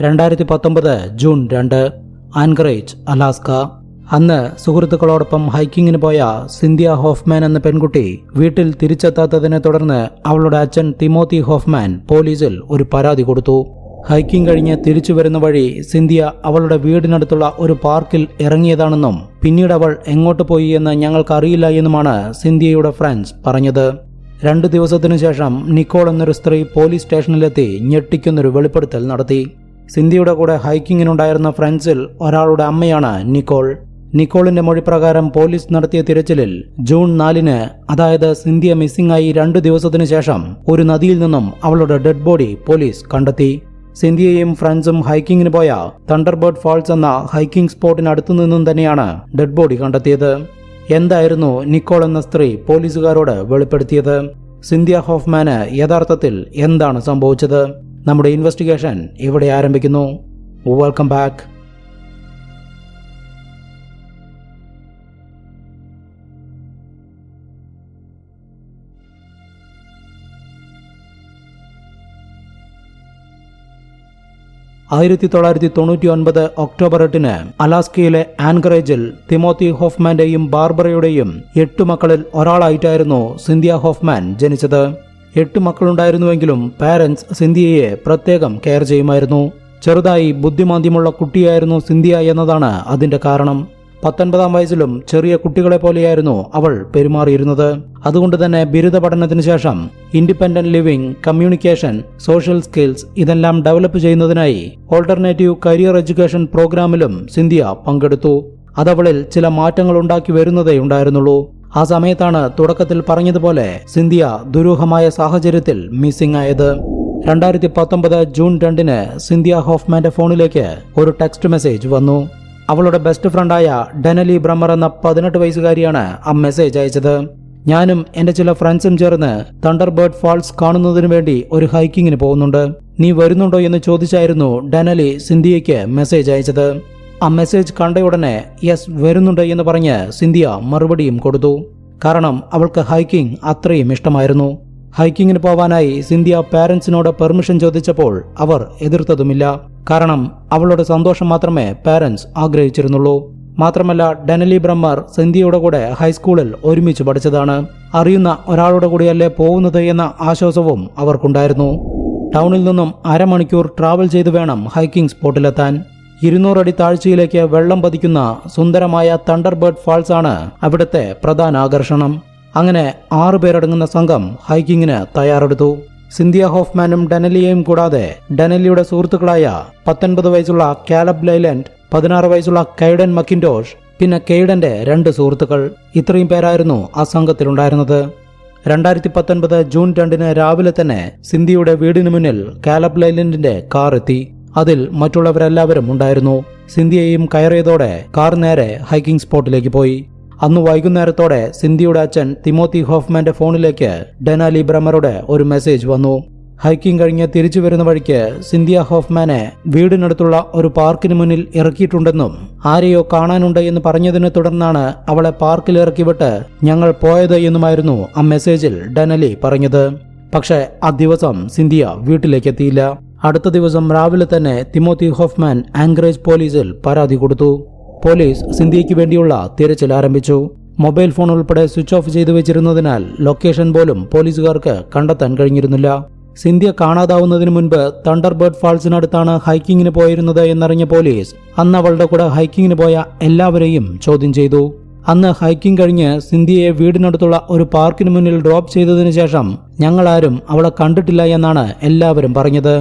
രണ്ടായിരത്തി പത്തൊമ്പത് ജൂൺ രണ്ട് ആൻകറേജ് അലാസ്ക. അന്ന് സുഹൃത്തുക്കളോടൊപ്പം ഹൈക്കിങ്ങിന് പോയ സിന്ധ്യ ഹോഫ്മാൻ എന്ന പെൺകുട്ടി വീട്ടിൽ തിരിച്ചെത്താത്തതിനെ തുടർന്ന് അവളുടെ അച്ഛൻ തിമോത്തി ഹോഫ്മാൻ പോലീസിൽ ഒരു പരാതി കൊടുത്തു. ഹൈക്കിംഗ് കഴിഞ്ഞ് തിരിച്ചു വരുന്ന വഴി സിന്ധ്യ അവളുടെ വീടിനടുത്തുള്ള ഒരു പാർക്കിൽ ഇറങ്ങിയതാണെന്നും പിന്നീട് അവൾ എങ്ങോട്ട് പോയി എന്ന് ഞങ്ങൾക്ക് അറിയില്ല എന്നുമാണ് സിന്ധ്യയുടെ ഫ്രണ്ട്സ് പറഞ്ഞത്. രണ്ടു ദിവസത്തിനു ശേഷം നിക്കോൾ എന്നൊരു സ്ത്രീ പോലീസ് സ്റ്റേഷനിലെത്തി ഞെട്ടിക്കുന്നൊരു വെളിപ്പെടുത്തൽ നടത്തി. സിന്ധ്യയുടെ കൂടെ ഹൈക്കിങ്ങിനുണ്ടായിരുന്ന ഫ്രണ്ട്സിൽ ഒരാളുടെ അമ്മയാണ് നിക്കോൾ. നിക്കോളിന്റെ മൊഴി പ്രകാരം പോലീസ് നടത്തിയ തിരച്ചിലിൽ ജൂൺ നാലിന് അതായത് സിന്ധ്യ മിസ്സിംഗ് ആയി രണ്ടു ദിവസത്തിനു ശേഷം ഒരു നദിയിൽ നിന്നും അവളുടെ ഡെഡ് ബോഡി പോലീസ് കണ്ടെത്തി. സിന്ധ്യയും ഫ്രണ്ട്സും ഹൈക്കിങ്ങിന് പോയ തണ്ടർബേർഡ് ഫാൾസ് എന്ന ഹൈക്കിംഗ് സ്പോട്ടിനടുത്തു നിന്നും തന്നെയാണ് ഡെഡ് ബോഡി കണ്ടെത്തിയത്. എന്തായിരുന്നു നിക്കോൾ എന്ന സ്ത്രീ പോലീസുകാരോട് വെളിപ്പെടുത്തിയത്? സിന്ധ്യ ഹോഫ്മാന് യഥാർത്ഥത്തിൽ എന്താണ് സംഭവിച്ചത്? നമ്മുടെ ഇൻവെസ്റ്റിഗേഷൻ ഇവിടെ ആരംഭിക്കുന്നു. വെൽക്കം ബാക്ക് ആയിരത്തി തൊള്ളായിരത്തി തൊണ്ണൂറ്റി ഒൻപത് ഒക്ടോബർ എട്ടിന് അലാസ്കയിലെ ആൻകറേജിൽ തിമോത്തി ഹോഫ്മാന്റെയും ബാർബറയുടെയും എട്ടു മക്കളിൽ ഒരാളായിട്ടായിരുന്നു സിന്ധ്യ ഹോഫ്മാൻ ജനിച്ചത്. എട്ട് മക്കളുണ്ടായിരുന്നുവെങ്കിലും പാരന്റ്സ് സിന്ധ്യയെ പ്രത്യേകം കെയർ ചെയ്യുമായിരുന്നു. ചെറുതായി ബുദ്ധിമാന്ദ്യമുള്ള കുട്ടിയായിരുന്നു സിന്ധ്യ എന്നതാണ് അതിന്റെ കാരണം. പത്തൊൻപതാം വയസ്സിലും ചെറിയ കുട്ടികളെ പോലെയായിരുന്നു അവൾ പെരുമാറിയിരുന്നത്. അതുകൊണ്ട് തന്നെ ബിരുദ പഠനത്തിന് ശേഷം independent living communication social skills ഇതെല്ലാം ഡെവലപ്പ് ചെയ്യുന്നതിനായി ഓൾട്ടർനേറ്റീവ് കരിയർ എഡ്യൂക്കേഷൻ പ്രോഗ്രാമിലും സിന്ധ്യ പങ്കെടുത്തു. അതവളിൽ ചില മാറ്റങ്ങൾ ഉണ്ടാക്കി വരുന്നതേ ഉണ്ടായിരുന്നുള്ളൂ. ആ സമയത്താണ് തുടക്കത്തിൽ പറഞ്ഞതുപോലെ സിന്ധ്യ ദുരൂഹമായ സാഹചര്യത്തിൽ മിസ്സിംഗ് ആയത്. രണ്ടായിരത്തി പത്തൊമ്പത് ജൂൺ രണ്ടിന് സിന്ധ്യ ഹോഫ്മാന്റെ ഫോണിലേക്ക് ഒരു ടെക്സ്റ്റ് മെസ്സേജ് വന്നു. അവളുടെ ബെസ്റ്റ് ഫ്രണ്ടായ ഡെനലി ബ്രഹ്മർ എന്ന പതിനെട്ട് വയസ്സുകാരിയാണ് ആ മെസ്സേജ് അയച്ചത്. ഞാനും എന്റെ ചില ഫ്രണ്ട്സും ചേർന്ന് തണ്ടർബേർഡ് ഫാൾസ് കാണുന്നതിന് വേണ്ടി ഒരു ഹൈക്കിങ്ങിന് പോകുന്നുണ്ട്. നീ വരുന്നുണ്ടോ എന്ന് ചോദിച്ചായിരുന്നു ഡെനലി സിന്ധിയയ്ക്ക് മെസ്സേജ് അയച്ചത്. ആ മെസ്സേജ് കണ്ട ഉടനെ യെസ് വരുന്നുണ്ട് എന്ന് പറഞ്ഞ് സിന്ധ്യ മറുപടിയും കൊടുത്തു. കാരണം അവൾക്ക് ഹൈക്കിംഗ് അത്രയും ഇഷ്ടമായിരുന്നു. ഹൈക്കിങ്ങിന് പോവാനായി സിന്ധ്യ പാരൻസിനോട് പെർമിഷൻ ചോദിച്ചപ്പോൾ അവർ എതിർത്തതുമില്ല. കാരണം അവളുടെ സന്തോഷം മാത്രമേ പാരൻസ് ആഗ്രഹിച്ചിരുന്നുള്ളൂ. മാത്രമല്ല ഡെനലി ബ്രഹ്മർ സിന്ധ്യയുടെ കൂടെ ഹൈസ്കൂളിൽ ഒരുമിച്ച് പഠിച്ചതാണ്. അറിയുന്ന ഒരാളുടെ കൂടെയല്ലേ പോകുന്നത് എന്ന ആശ്വാസവും അവർക്കുണ്ടായിരുന്നു. ടൗണിൽ നിന്നും അരമണിക്കൂർ ട്രാവൽ ചെയ്തു വേണം ഹൈക്കിംഗ് സ്പോട്ടിലെത്താൻ ഇരുന്നൂറടി താഴ്ചയിലേക്ക് വെള്ളം പതിക്കുന്ന സുന്ദരമായ തണ്ടർബേർഡ് ഫാൾസ് ആണ് അവിടുത്തെ പ്രധാന ആകർഷണം. അങ്ങനെ ആറുപേരടങ്ങുന്ന സംഘം ഹൈക്കിങ്ങിന് തയ്യാറെടുത്തു. സിന്ധ്യ ഹോഫ്മാനും ഡനലിയെയും കൂടാതെ ഡനലിയുടെ സുഹൃത്തുക്കളായ പത്തൊൻപത് വയസ്സുള്ള കാലബ് ലൈലൻഡ് പതിനാറ് വയസ്സുള്ള കൈഡൻ മക്കിൻഡോഷ് പിന്നെ കെയ്ഡന്റെ രണ്ട് സുഹൃത്തുക്കൾ. ഇത്രയും പേരായിരുന്നു ആ സംഘത്തിലുണ്ടായിരുന്നത്. രണ്ടായിരത്തി പത്തൊൻപത് ജൂൺ രണ്ടിന് രാവിലെ തന്നെ സിന്ധിയുടെ വീടിന് മുന്നിൽ കാലബ് ലൈലൻഡിന്റെ കാർ എത്തി. അതിൽ മറ്റുള്ളവരെല്ലാവരും ഉണ്ടായിരുന്നു. സിന്ധിയയും കയറിയതോടെ കാർ നേരെ ഹൈക്കിംഗ് സ്പോട്ടിലേക്ക് പോയി. അന്ന് വൈകുന്നേരത്തോടെ സിന്ധ്യയുടെ അച്ഛൻ തിമോത്തി ഹോഫ്മാന്റെ ഫോണിലേക്ക് ഡെനാലി ബ്രമറുടെ ഒരു മെസ്സേജ് വന്നു. ഹൈക്കിംഗ് കഴിഞ്ഞ് തിരിച്ചു വരുന്ന വഴിക്ക് സിന്ധ്യ ഹോഫ്മാനെ വീടിനടുത്തുള്ള ഒരു പാർക്കിന് മുന്നിൽ ഇറക്കിയിട്ടുണ്ടെന്നും ആരെയോ കാണാനുണ്ട് എന്ന് പറഞ്ഞതിനെ തുടർന്നാണ് അവളെ പാർക്കിൽ ഇറക്കിവിട്ട് ഞങ്ങൾ പോയത് എന്നുമായിരുന്നു ആ മെസ്സേജിൽ ഡെനലി പറഞ്ഞത്. പക്ഷേ ആ ദിവസം സിന്ധ്യ വീട്ടിലേക്ക് എത്തിയില്ല. അടുത്ത ദിവസം രാവിലെ തന്നെ തിമോത്തി ഹോഫ്മാൻ ആംഗ്രേജ് പോലീസിൽ പരാതി കൊടുത്തു. പോലീസ് സിന്ധ്യയ്ക്ക് വേണ്ടിയുള്ള തിരച്ചിൽ ആരംഭിച്ചു. മൊബൈൽ ഫോൺ ഉൾപ്പെടെ സ്വിച്ച് ഓഫ് ചെയ്തു വെച്ചിരുന്നതിനാൽ ലൊക്കേഷൻ പോലും പോലീസുകാർക്ക് കണ്ടെത്താൻ കഴിഞ്ഞിരുന്നില്ല. സിന്ധ്യ കാണാതാവുന്നതിന് മുൻപ് തണ്ടർബേർഡ് ഫാൾസിനടുത്താണ് ഹൈക്കിങ്ങിന് പോയിരുന്നത് എന്നറിഞ്ഞ പോലീസ് അന്ന് അവളുടെ കൂടെ ഹൈക്കിങ്ങിന് പോയ എല്ലാവരെയും ചോദ്യം ചെയ്തു. അന്ന് ഹൈക്കിംഗ് കഴിഞ്ഞ് സിന്ധ്യയെ വീടിനടുത്തുള്ള ഒരു പാർക്കിന് മുന്നിൽ ഡ്രോപ്പ് ചെയ്തതിനു ശേഷം ഞങ്ങളാരും അവളെ കണ്ടിട്ടില്ല എന്നാണ് എല്ലാവരും പറഞ്ഞത്.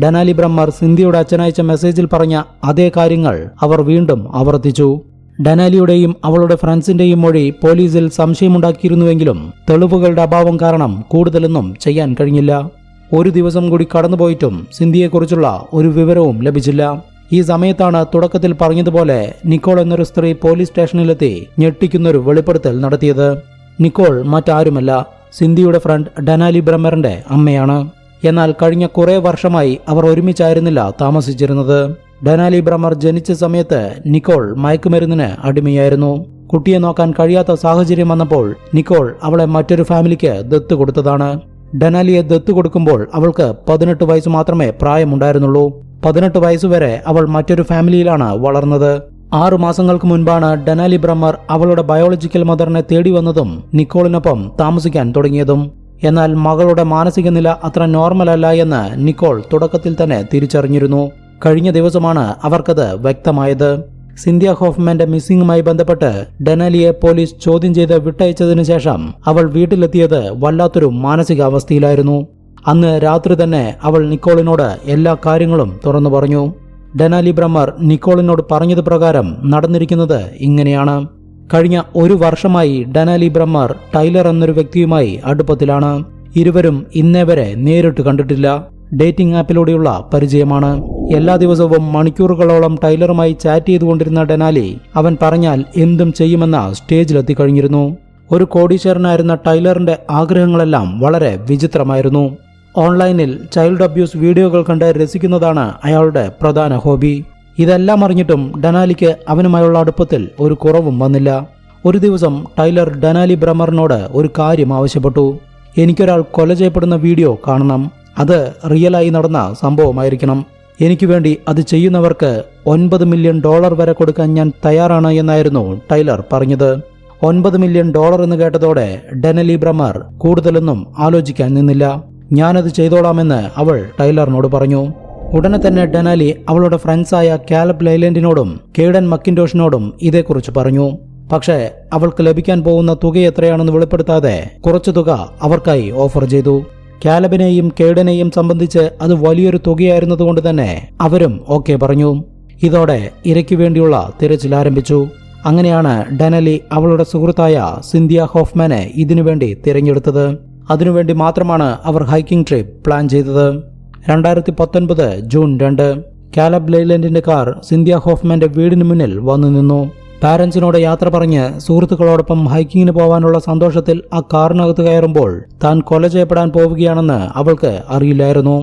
ഡനാലി ബ്രഹ്മർ സിന്ധ്യയുടെ അച്ഛനയച്ച മെസ്സേജിൽ പറഞ്ഞ അതേ കാര്യങ്ങൾ അവർ വീണ്ടും ആവർത്തിച്ചു. ഡനാലിയുടെയും അവളുടെ ഫ്രണ്ട്സിന്റെയും മൊഴി പോലീസിൽ സംശയമുണ്ടാക്കിയിരുന്നുവെങ്കിലും തെളിവുകളുടെ അഭാവം കാരണം കൂടുതലൊന്നും ചെയ്യാൻ കഴിഞ്ഞില്ല. ഒരു ദിവസം കൂടി കടന്നുപോയിട്ടും സിന്ധിയെക്കുറിച്ചുള്ള ഒരു വിവരവും ലഭിച്ചില്ല. ഈ സമയത്താണ് തുടക്കത്തിൽ പറഞ്ഞതുപോലെ നിക്കോൾ എന്നൊരു സ്ത്രീ പോലീസ് സ്റ്റേഷനിലെത്തി ഞെട്ടിക്കുന്നൊരു വെളിപ്പെടുത്തൽ നടത്തിയത്. നിക്കോൾ മറ്റാരുമല്ല. സിന്ധിയുടെ ഫ്രണ്ട് ഡനാലി ബ്രഹ്മറിന്റെ അമ്മയാണ്. എന്നാൽ കഴിഞ്ഞ കുറേ വർഷമായി അവർ ഒരുമിച്ചായിരുന്നില്ല താമസിച്ചിരുന്നത്. ഡനാലി ബ്രമർ ജനിച്ച സമയത്ത് നിക്കോൾ മയക്കുമരുന്നിന് അടിമയായിരുന്നു. കുട്ടിയെ നോക്കാൻ കഴിയാത്ത സാഹചര്യം വന്നപ്പോൾ നിക്കോൾ അവളെ മറ്റൊരു ഫാമിലിക്ക് ദത്ത് കൊടുത്തതാണ്. ഡനാലിയെ ദത്തു കൊടുക്കുമ്പോൾ അവൾക്ക് പതിനെട്ട് വയസ്സ് മാത്രമേ പ്രായമുണ്ടായിരുന്നുള്ളൂ. പതിനെട്ട് വയസ്സുവരെ അവൾ മറ്റൊരു ഫാമിലിയിലാണ് വളർന്നത്. ആറു മാസങ്ങൾക്ക് മുൻപാണ് ഡനാലി ബ്രഹ്മർ അവളുടെ ബയോളജിക്കൽ മദറിനെ തേടി വന്നതും നിക്കോളിനൊപ്പം താമസിക്കാൻ തുടങ്ങിയതും. എന്നാൽ മകളുടെ മാനസിക നില അത്ര നോർമലല്ല എന്ന് നിക്കോൾ തുടക്കത്തിൽ തന്നെ തിരിച്ചറിഞ്ഞിരുന്നു. കഴിഞ്ഞ ദിവസമാണ് അവർക്കത് വ്യക്തമായത്. സിന്ധ്യ ഹോഫ്മാന്റെ മിസ്സിംഗുമായി ബന്ധപ്പെട്ട് ഡെനാലിയെ പോലീസ് ചോദ്യം ചെയ്ത് വിട്ടയച്ചതിനു ശേഷം അവൾ വീട്ടിലെത്തിയത് വല്ലാത്തൊരു മാനസികാവസ്ഥയിലായിരുന്നു. അന്ന് രാത്രി തന്നെ അവൾ നിക്കോളിനോട് എല്ലാ കാര്യങ്ങളും തുറന്നു പറഞ്ഞു. ഡെനാലി ബ്രഹ്മർ നിക്കോളിനോട് പറഞ്ഞത് പ്രകാരം നടന്നിരിക്കുന്നത് ഇങ്ങനെയാണ്. കഴിഞ്ഞ ഒരു വർഷമായി ഡനാലി ബ്രഹ്മാർ ടൈലർ എന്നൊരു വ്യക്തിയുമായി അടുപ്പത്തിലാണ്. ഇരുവരും ഇന്നേ വരെ നേരിട്ട് കണ്ടിട്ടില്ല. ഡേറ്റിംഗ് ആപ്പിലൂടെയുള്ള പരിചയമാണ്. എല്ലാ ദിവസവും മണിക്കൂറുകളോളം ടൈലറുമായി ചാറ്റ് ചെയ്തുകൊണ്ടിരുന്ന ഡെനാലി അവൻ പറഞ്ഞാൽ എന്തും ചെയ്യുമെന്ന സ്റ്റേജിലെത്തി കഴിഞ്ഞിരുന്നു. ഒരു കോടീശ്വരനായിരുന്ന ടൈലറിന്റെ ആഗ്രഹങ്ങളെല്ലാം വളരെ വിചിത്രമായിരുന്നു. ഓൺലൈനിൽ ചൈൽഡ് അബ്യൂസ് വീഡിയോകൾ കണ്ട് രസിക്കുന്നതാണ് അയാളുടെ പ്രധാന ഹോബി. ഇതെല്ലാം അറിഞ്ഞിട്ടും ഡനാലിക്ക് അവനുമായുള്ള അടുപ്പത്തിൽ ഒരു കുറവും വന്നില്ല. ഒരു ദിവസം ടൈലർ ഡനാലി ബ്രമറിനോട് ഒരു കാര്യം ആവശ്യപ്പെട്ടു. എനിക്കൊരാൾ കൊല ചെയ്യപ്പെടുന്ന വീഡിയോ കാണണം. അത് റിയലായി നടന്ന സംഭവമായിരിക്കണം. എനിക്ക് വേണ്ടി അത് ചെയ്യുന്നവർക്ക് ഒൻപത് മില്യൺ ഡോളർ വരെ കൊടുക്കാൻ ഞാൻ തയ്യാറാണ് എന്നായിരുന്നു ടൈലർ പറഞ്ഞത്. ഒൻപത് മില്യൺ ഡോളർ എന്ന് കേട്ടതോടെ ഡെനലി ബ്രമർ കൂടുതലൊന്നും ആലോചിക്കാൻ നിന്നില്ല. ഞാനത് ചെയ്തോളാമെന്ന് അവൾ ടൈലറിനോട് പറഞ്ഞു. ഉടനെ തന്നെ ഡെനാലി അവളുടെ ഫ്രണ്ട്സായ കാലബ് ലൈലൻഡിനോടും കേഡൻ മക്കിൻഡോഷിനോടും ഇതേക്കുറിച്ച് പറഞ്ഞു. പക്ഷേ അവൾക്ക് ലഭിക്കാൻ പോകുന്ന തുക എത്രയാണെന്ന് വെളിപ്പെടുത്താതെ കുറച്ചു തുക അവർക്കായി ഓഫർ ചെയ്തു. കാലബിനെയും കേഡനെയും സംബന്ധിച്ച് അത് വലിയൊരു തുകയായിരുന്നതുകൊണ്ട് തന്നെ അവരും ഓക്കെ പറഞ്ഞു. ഇതോടെ ഇരയ്ക്കു വേണ്ടിയുള്ള തിരച്ചിൽ ആരംഭിച്ചു. അങ്ങനെയാണ് ഡെനലി അവളുടെ സുഹൃത്തായ സിന്ധ്യ ഹോഫ്മാനെ ഇതിനുവേണ്ടി തിരഞ്ഞെടുത്തത്. അതിനുവേണ്ടി മാത്രമാണ് അവർ ഹൈക്കിംഗ് ട്രിപ്പ് പ്ലാൻ ചെയ്തത്. രണ്ടായിരത്തി പത്തൊൻപത് ജൂൺ രണ്ട്. കാലബ് ലൈലൻഡിന്റെ കാർ സിന്ധ്യ ഹോഫ്മാന്റെ വീടിന് മുന്നിൽ വന്നു നിന്നു. പാരൻസിനോട് യാത്ര പറഞ്ഞ് സുഹൃത്തുക്കളോടൊപ്പം ഹൈക്കിങ്ങിന് പോവാനുള്ള സന്തോഷത്തിൽ ആ കാറിനകത്ത് കയറുമ്പോൾ താൻ കൊല ചെയ്യപ്പെടാൻ പോവുകയാണെന്ന് അവൾക്ക് അറിയില്ലായിരുന്നു.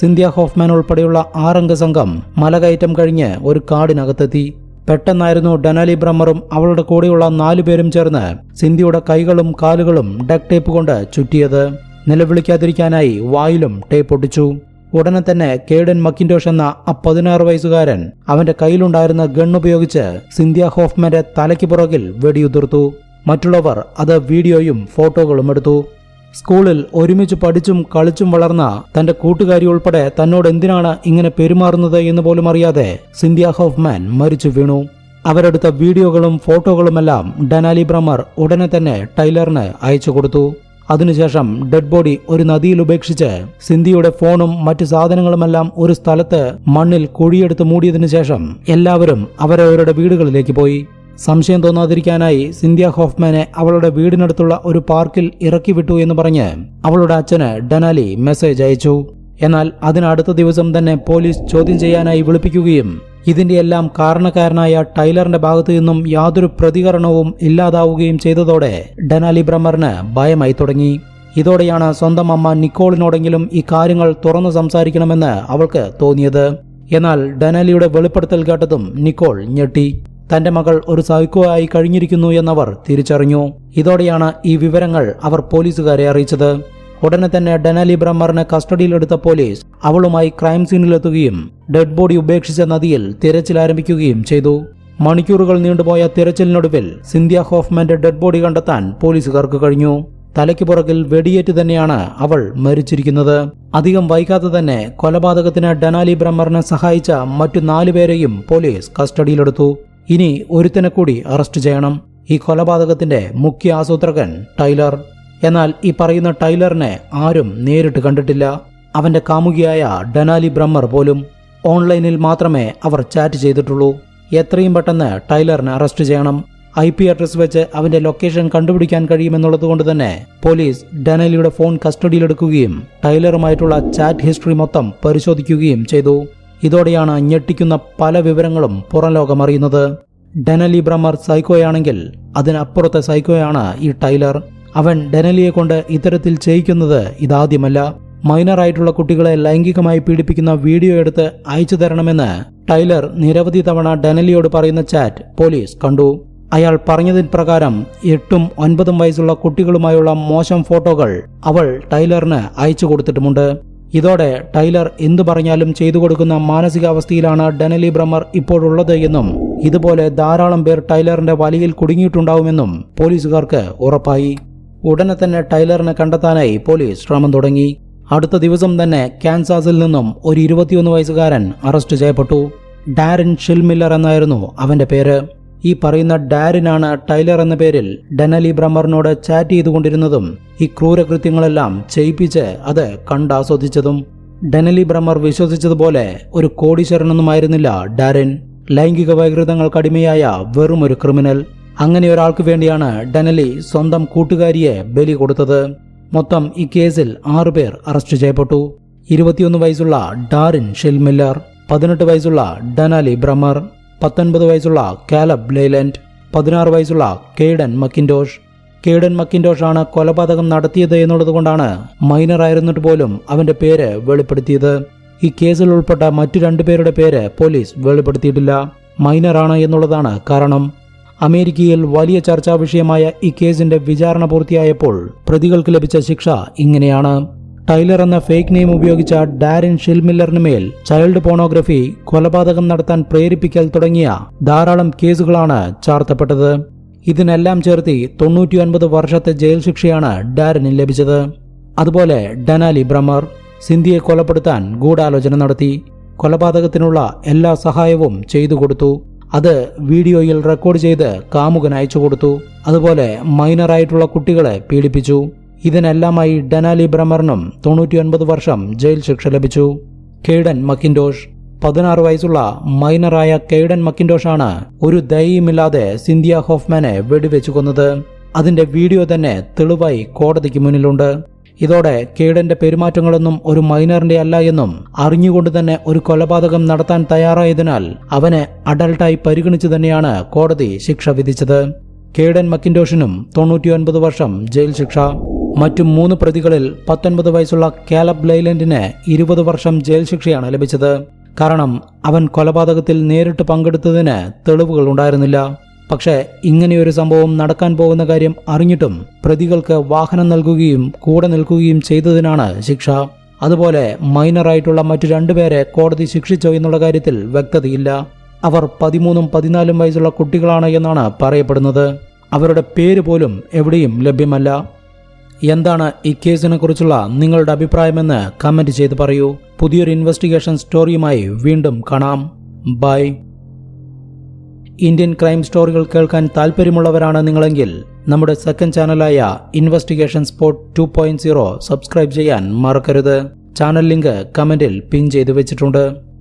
സിന്ധ്യ ഹോഫ്മാൻ ഉൾപ്പെടെയുള്ള ആറംഗ സംഘം മലകയറ്റം കഴിഞ്ഞ് ഒരു കാടിനകത്തെത്തി. പെട്ടെന്നായിരുന്നു ഡനാലി ബ്രമ്മറും അവളുടെ കൂടെയുള്ള നാലുപേരും ചേർന്ന് സിന്ധ്യയുടെ കൈകളും കാലുകളും ഡക് ടേപ്പ് കൊണ്ട് ചുറ്റിയത്. നിലവിളിക്കാതിരിക്കാനായി വായിലും ടേപ്പ് ഒട്ടിച്ചു. ഉടനെ തന്നെ കേഡൻ മക്കിൻഡോഷ് എന്ന ആ പതിനാറ് വയസ്സുകാരൻ അവന്റെ കയ്യിലുണ്ടായിരുന്ന ഉപയോഗിച്ച് സിന്ധ്യ ഹോഫ്മാന്റെ തലയ്ക്ക് പുറകിൽ വെടിയുതിർത്തു. മറ്റുള്ളവർ അത് വീഡിയോയും ഫോട്ടോകളും എടുത്തു. സ്കൂളിൽ ഒരുമിച്ച് പഠിച്ചും കളിച്ചും വളർന്ന തന്റെ കൂട്ടുകാരി ഉൾപ്പെടെ തന്നോട് എന്തിനാണ് ഇങ്ങനെ പെരുമാറുന്നത് എന്ന് പോലും അറിയാതെ സിന്ധ്യ ഹോഫ്മാൻ മരിച്ചു വീണു. അവരെടുത്ത വീഡിയോകളും ഫോട്ടോകളുമെല്ലാം ഡനാലി ബ്രമർ ഉടനെ തന്നെ ടൈലറിന് അയച്ചു കൊടുത്തു. അതിനുശേഷം ഡെഡ് ബോഡി ഒരു നദിയിൽ ഉപേക്ഷിച്ച് സിന്ധിയുടെ ഫോണും മറ്റു സാധനങ്ങളുമെല്ലാം ഒരു സ്ഥലത്ത് മണ്ണിൽ കുഴിയെടുത്ത് മൂടിയതിനു ശേഷം എല്ലാവരും അവരവരുടെ വീടുകളിലേക്ക് പോയി. സംശയം തോന്നാതിരിക്കാനായി സിന്ധ്യ ഹോഫ്മാനെ അവളുടെ വീടിനടുത്തുള്ള ഒരു പാർക്കിൽ ഇറക്കി വിട്ടു എന്ന് പറഞ്ഞ് അവളുടെ അച്ഛന് ഡനാലി മെസ്സേജ് അയച്ചു. എന്നാൽ അതിനടുത്ത ദിവസം തന്നെ പോലീസ് ചോദ്യം ചെയ്യാനായി വിളിപ്പിക്കുകയും ഇതിന്റെ എല്ലാം കാരണക്കാരനായ ടൈലറിന്റെ ഭാഗത്തു നിന്നും യാതൊരു പ്രതികരണവും ഇല്ലാതാവുകയും ചെയ്തതോടെ ഡനാലി ബ്രഹ്മറിന് ഭയമായി തുടങ്ങി. ഇതോടെയാണ് സ്വന്തം അമ്മ നിക്കോളിനോടെങ്കിലും ഈ കാര്യങ്ങൾ തുറന്നു സംസാരിക്കണമെന്ന് അവൾക്ക് തോന്നിയത്. എന്നാൽ ഡനാലിയുടെ വെളിപ്പെടുത്തൽ കേട്ടതും നിക്കോൾ ഞെട്ടി. തന്റെ മകൾ ഒരു സൈക്കോ ആയി കഴിഞ്ഞിരിക്കുന്നു എന്നവർ തിരിച്ചറിഞ്ഞു. ഇതോടെയാണ് ഈ വിവരങ്ങൾ അവർ പോലീസുകാരെ അറിയിച്ചത്. ഉടനെ തന്നെ ഡെനാലി ബ്രഹ്മറിനെ കസ്റ്റഡിയിലെടുത്ത പോലീസ് അവളുമായി ക്രൈം സീനിലെത്തുകയും ഡെഡ് ബോഡി ഉപേക്ഷിച്ച നദിയിൽ തിരച്ചിൽ ആരംഭിക്കുകയും ചെയ്തു. മണിക്കൂറുകൾ നീണ്ടുപോയ തിരച്ചിലിനൊടുവിൽ സിന്ധ്യ ഹോഫ്മാന്റെ ഡെഡ് ബോഡി കണ്ടെത്താൻ പോലീസുകാർക്ക് കഴിഞ്ഞു. തലയ്ക്ക് പുറകിൽ വെടിയേറ്റ് തന്നെയാണ് അവൾ മരിച്ചിരിക്കുന്നത്. അധികം വൈകാതെ തന്നെ കൊലപാതകത്തിന് ഡനാലി ബ്രഹ്മറിനെ സഹായിച്ച മറ്റു നാലുപേരെയും പോലീസ് കസ്റ്റഡിയിലെടുത്തു ഇനി ഒരുത്തനെ കൂടി അറസ്റ്റ് ചെയ്യണം. ഈ കൊലപാതകത്തിന്റെ മുഖ്യ ആസൂത്രകൻ ടൈലർ. എന്നാൽ ഈ പറയുന്ന ടൈലറിനെ ആരും നേരിട്ട് കണ്ടിട്ടില്ല. അവന്റെ കാമുകിയായ ഡനാലി ബ്രമ്മർ പോലും ഓൺലൈനിൽ മാത്രമേ അവർ ചാറ്റ് ചെയ്തിട്ടുള്ളൂ. എത്രയും പെട്ടെന്ന് ടൈലറിനെ അറസ്റ്റ് ചെയ്യണം. ഐ പി അഡ്രസ് വെച്ച് അവന്റെ ലൊക്കേഷൻ കണ്ടുപിടിക്കാൻ കഴിയുമെന്നുള്ളത് കൊണ്ട് തന്നെ പോലീസ് ഡനലിയുടെ ഫോൺ കസ്റ്റഡിയിലെടുക്കുകയും ടൈലറുമായിട്ടുള്ള ചാറ്റ് ഹിസ്റ്ററി മൊത്തം പരിശോധിക്കുകയും ചെയ്തു. ഇതോടെയാണ് ഞെട്ടിക്കുന്ന പല വിവരങ്ങളും പുറം ലോകം അറിയുന്നത്. ഡെനലി ബ്രഹ്മർ സൈക്കോയാണെങ്കിൽ അതിനപ്പുറത്തെ സൈക്കോയാണ് ഈ ടൈലർ. അവൻ ഡെനലിയെ കൊണ്ട് ഇത്തരത്തിൽ ചെയ്യിക്കുന്നത് ഇതാദ്യമല്ല. മൈനറായിട്ടുള്ള കുട്ടികളെ ലൈംഗികമായി പീഡിപ്പിക്കുന്ന വീഡിയോ എടുത്ത് അയച്ചു തരണമെന്ന് ടൈലർ നിരവധി തവണ ഡെനലിയോട് പറയുന്ന ചാറ്റ് പോലീസ് കണ്ടു. അയാൾ പറഞ്ഞതിൻ പ്രകാരം എട്ടും ഒൻപതും വയസ്സുള്ള കുട്ടികളുമായുള്ള മോശം ഫോട്ടോകൾ അവൾ ടൈലറിന് അയച്ചു കൊടുത്തിട്ടുമുണ്ട്. ഇതോടെ ടൈലർ എന്തു പറഞ്ഞാലും ചെയ്തു കൊടുക്കുന്ന മാനസികാവസ്ഥയിലാണ് ഡെനലി ബ്രമർ ഇപ്പോഴുള്ളത് എന്നും ഇതുപോലെ ധാരാളം പേർ ടൈലറിന്റെ വലയിൽ കുടുങ്ങിയിട്ടുണ്ടാവുമെന്നും പോലീസുകാർക്ക് ഉറപ്പായി. ഉടനെ തന്നെ ടൈലറിനെ കണ്ടെത്താനായി പോലീസ് ശ്രമം തുടങ്ങി. അടുത്ത ദിവസം തന്നെ കാൻസാസിൽ നിന്നും ഒരു ഇരുപത്തിയൊന്ന് വയസ്സുകാരൻ അറസ്റ്റ് ചെയ്യപ്പെട്ടു. ഡാരിൻ ഷിൽമില്ലർ എന്നായിരുന്നു അവന്റെ പേര്. ഈ പറയുന്ന ഡാരിനാണ് ടൈലർ എന്ന പേരിൽ ഡെനലി ബ്രഹ്മറിനോട് ചാറ്റ് ചെയ്തുകൊണ്ടിരുന്നതും ഈ ക്രൂരകൃത്യങ്ങളെല്ലാം ചെയ്യിപ്പിച്ച് അത് കണ്ടാസ്വദിച്ചതും. ഡെനലി ബ്രമർ വിശ്വസിച്ചതുപോലെ ഒരു കോടീശ്വരനൊന്നുമായിരുന്നില്ല ഡാരിൻ. ലൈംഗിക വൈകൃതങ്ങൾക്കടിമയായ വെറും ഒരു ക്രിമിനൽ. അങ്ങനെ ഒരാൾക്ക് വേണ്ടിയാണ് ഡനലി സ്വന്തം കൂട്ടുകാരിയെ ബലി കൊടുത്തത്. മൊത്തം ഈ കേസിൽ ആറുപേർ അറസ്റ്റ് ചെയ്യപ്പെട്ടു. ഇരുപത്തിയൊന്ന് വയസ്സുള്ള ഡാരിൻ ഷിൽമില്ലർ പതിനെട്ട് വയസ്സുള്ള ഡനാലി ബ്രമർ പത്തൊൻപത് വയസ്സുള്ള കാലബ് ലെയ്ലൻഡ് പതിനാറ് വയസ്സുള്ള കേഡൻ മക്കിൻഡോഷ് കേഡൻ ആണ് കൊലപാതകം നടത്തിയത് എന്നുള്ളതുകൊണ്ടാണ് മൈനർ ആയിരുന്നിട്ട് പോലും അവന്റെ പേര് വെളിപ്പെടുത്തിയത്. ഈ കേസിൽ ഉൾപ്പെട്ട മറ്റു രണ്ടുപേരുടെ പേര് പോലീസ് വെളിപ്പെടുത്തിയിട്ടില്ല. മൈനറാണ് എന്നുള്ളതാണ് കാരണം. അമേരിക്കയിൽ വലിയ ചർച്ചാ വിഷയമായ ഈ കേസിന്റെ വിചാരണ പൂർത്തിയായപ്പോൾ പ്രതികൾക്ക് ലഭിച്ച ശിക്ഷ ഇങ്ങനെയാണ്. ടൈലർ എന്ന ഫേക്ക് നെയിം ഉപയോഗിച്ച ഡാരിൻ ഷിൽമില്ലറിന് മേൽ ചൈൽഡ് പോണോഗ്രഫി കൊലപാതകം നടത്താൻ പ്രേരിപ്പിക്കൽ തുടങ്ങിയ ധാരാളം കേസുകളാണ് ചാർത്തപ്പെട്ടത്. ഇതിനെല്ലാം ചേർത്തി തൊണ്ണൂറ്റിയൊൻപത് വർഷത്തെ ജയിൽ ശിക്ഷയാണ് ഡാരിന് ലഭിച്ചത്. അതുപോലെ ഡനാലി ബ്രമർ സിന്ധിയെ കൊലപ്പെടുത്താൻ ഗൂഢാലോചന നടത്തി. കൊലപാതകത്തിനുള്ള എല്ലാ സഹായവും ചെയ്തു കൊടുത്തു. അത് വീഡിയോയിൽ റെക്കോർഡ് ചെയ്ത് കാമുകൻ അയച്ചു കൊടുത്തു. അതുപോലെ മൈനറായിട്ടുള്ള കുട്ടികളെ പീഡിപ്പിച്ചു. ഇതിനെല്ലാമായി ഡനാലി ബ്രമറിനും തൊണ്ണൂറ്റിയൊൻപത് വർഷം ജയിൽ ശിക്ഷ ലഭിച്ചു. കേഡൻ മക്കിൻഡോഷ്. പതിനാറ് വയസ്സുള്ള മൈനറായ കേഡൻ മക്കിൻഡോഷാണ് ഒരു ദയയുമില്ലാതെ സിന്ധ്യ ഹോഫ്മാനെ വെടിവെച്ചു കൊന്നത്. അതിന്റെ വീഡിയോ തന്നെ തെളിവായി കോടതിക്ക് മുന്നിലുണ്ട്. ഇതോടെ കേഡന്റെ പെരുമാറ്റങ്ങളൊന്നും ഒരു മൈനറിന്റെ അല്ല എന്നും അറിഞ്ഞുകൊണ്ട് തന്നെ ഒരു കൊലപാതകം നടത്താൻ തയ്യാറായതിനാൽ അവനെ അഡൽട്ടായി പരിഗണിച്ചു തന്നെയാണ് കോടതി ശിക്ഷ വിധിച്ചത്. കേഡൻ മക്കിൻഡോഷിനും തൊണ്ണൂറ്റിയൊൻപത് വർഷം ജയിൽ ശിക്ഷ. മറ്റു മൂന്ന് പ്രതികളിൽ പത്തൊൻപത് വയസ്സുള്ള കാലബ് ലൈലൻഡിന് ഇരുപത് വർഷം ജയിൽ ശിക്ഷയാണ് ലഭിച്ചത്. കാരണം അവൻ കൊലപാതകത്തിൽ നേരിട്ട് പങ്കെടുത്തതിന് തെളിവുകൾ ഉണ്ടായിരുന്നില്ല. പക്ഷേ ഇങ്ങനെയൊരു സംഭവം നടക്കാൻ പോകുന്ന കാര്യം അറിഞ്ഞിട്ടും പ്രതികൾക്ക് വാഹനം നൽകുകയും കൂടെ നിൽക്കുകയും ചെയ്തതിനാണ് ശിക്ഷ. അതുപോലെ മൈനറായിട്ടുള്ള മറ്റു രണ്ടുപേരെ കോടതി ശിക്ഷിച്ചോ എന്നുള്ള കാര്യത്തിൽ വ്യക്തതയില്ല. അവർ പതിമൂന്നും പതിനാലും വയസ്സുള്ള കുട്ടികളാണ് എന്നാണ് പറയപ്പെടുന്നത്. അവരുടെ പേര് പോലും എവിടെയും ലഭ്യമല്ല. എന്താണ് ഈ കേസിനെ കുറിച്ചുള്ള നിങ്ങളുടെ അഭിപ്രായമെന്ന് കമന്റ് ചെയ്ത് പറയൂ. പുതിയൊരു ഇൻവെസ്റ്റിഗേഷൻ സ്റ്റോറിയുമായി വീണ്ടും കാണാം. ബൈ. ഇന്ത്യൻ ക്രൈം സ്റ്റോറികൾ കേൾക്കാൻ താല്പര്യമുള്ളവരാണ് നിങ്ങളെങ്കിൽ നമ്മുടെ second ചാനലായ investigation spot two point zero subscribe ചെയ്യാൻ മറക്കരുത്. ചാനൽ ലിങ്ക് കമന്റിൽ പിൻ ചെയ്തു വെച്ചിട്ടുണ്ട്.